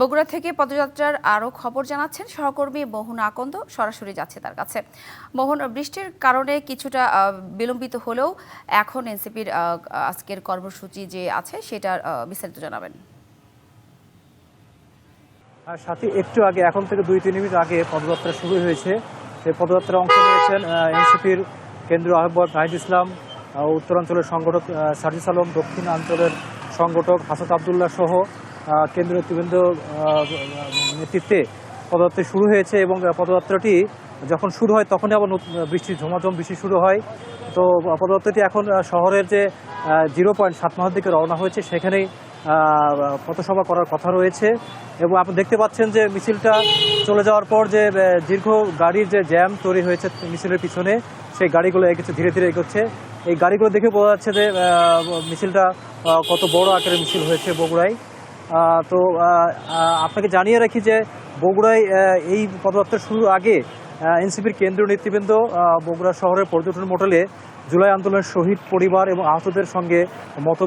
বগুড়া থেকে পদযাত্রার আরও খবর জানাচ্ছেন সহকর্মী মোহন আকন্দ, সরাসরি যাচ্ছে তার কাছে। মোহন, বৃষ্টির কারণে কিছুটা বিলম্বিত হলেও এখন এনসিপির আজকের কর্মসূচি যে আছে সেটা বিস্তারিত জানাবেন। আর সাথে একটু আগে, এখন থেকে দুই, তিন মিনিট আগে পদযাত্রা শুরু হয়েছে। সেই পদযাত্রায় অংশ নিয়েছেন এনসিপির কেন্দ্রীয় আহ্বায়ক নাহিদ ইসলাম উত্তরাঞ্চলের সংগঠক সার্জিস আলম দক্ষিণ অঞ্চলের সংগঠক হাসাত আবদুল্লাহ সহ কেন্দ্রীয় নেতৃবৃন্দ নেতৃত্বে পদযাত্রা শুরু হয়েছে এবং পদযাত্রাটি যখন শুরু হয় তখনই আবার বৃষ্টি, ঝমাঝম বৃষ্টি শুরু হয়। তো পদযাত্রাটি এখন শহরের যে জিরো পয়েন্ট সাত মাসের দিকে রওনা হয়েছে সেখানেই পথসভা করার কথা রয়েছে এবং আপনি দেখতে পাচ্ছেন যে মিছিলটা চলে যাওয়ার পর যে দীর্ঘ গাড়ির যে জ্যাম তৈরি হয়েছে মিছিলের পিছনে, সেই গাড়িগুলো এগোচ্ছে ধীরে ধীরে এগোচ্ছে। এই গাড়িগুলো দেখে বোঝা যাচ্ছে যে মিছিলটা কত বড় আকারের মিছিল হয়েছে বগুড়ায়। তো আপনাকে জানিয়ে রাখি যে বগুড়ায় এই পদযাত্রা শুরুর আগে এনসিপির কেন্দ্রীয় নেতৃবৃন্দ বগুড়া শহরের পর্যটন মোটেলে জুলাই আন্দোলনের শহীদ পরিবার এবং আহতদের সঙ্গে মত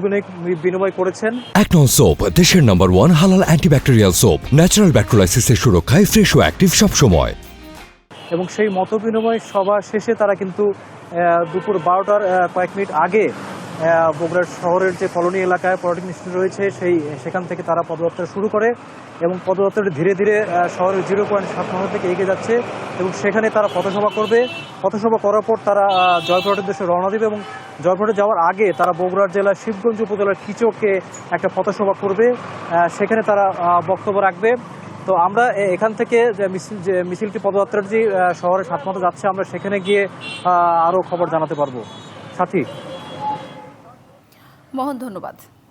বিনিময় করেছেন। অ্যাকনন সোপ দেশের নাম্বার ওয়ান হালাল অ্যান্টিব্যাকটেরিয়াল সোপ ন্যাচারাল ব্যাকটেরিয়ালাইসিসের সুরক্ষায় ফ্রেশ ও অ্যাক্টিভ সবসময়। এবং সেই মত বিনিময় সভা শেষে তারা কিন্তু দুপুর বারোটার কয়েক মিনিট আগে বগুড়ার শহরের যে কলোনি এলাকায় পলিটিক ইনস্টিটিউট রয়েছে সেই সেখান থেকে তারা পদযাত্রা শুরু করে এবং পদযাত্রাটি ধীরে ধীরে শহরের জিরো পয়েন্ট সাত নম্বর থেকে এগিয়ে যাচ্ছে এবং সেখানে তারা পথসভা করবে। পথসভা করার পর তারা জয়পুরহাটের উদ্দেশ্যে রওনা দেবে এবং জয়পুরহাটে যাওয়ার আগে তারা বগুড়ার জেলার শিবগঞ্জ উপজেলার কিচকে একটা পথসভা করবে। সেখানে তারা বক্তব্য রাখবে। তো আমরা এখান থেকে যে মিছিল যে মিছিলটি পদযাত্রাটি আহ, শহরের সাতমাথা যাচ্ছে আমরা সেখানে গিয়ে আরও খবর জানাতে পারব। সাথী? মোহন ধন্যবাদ।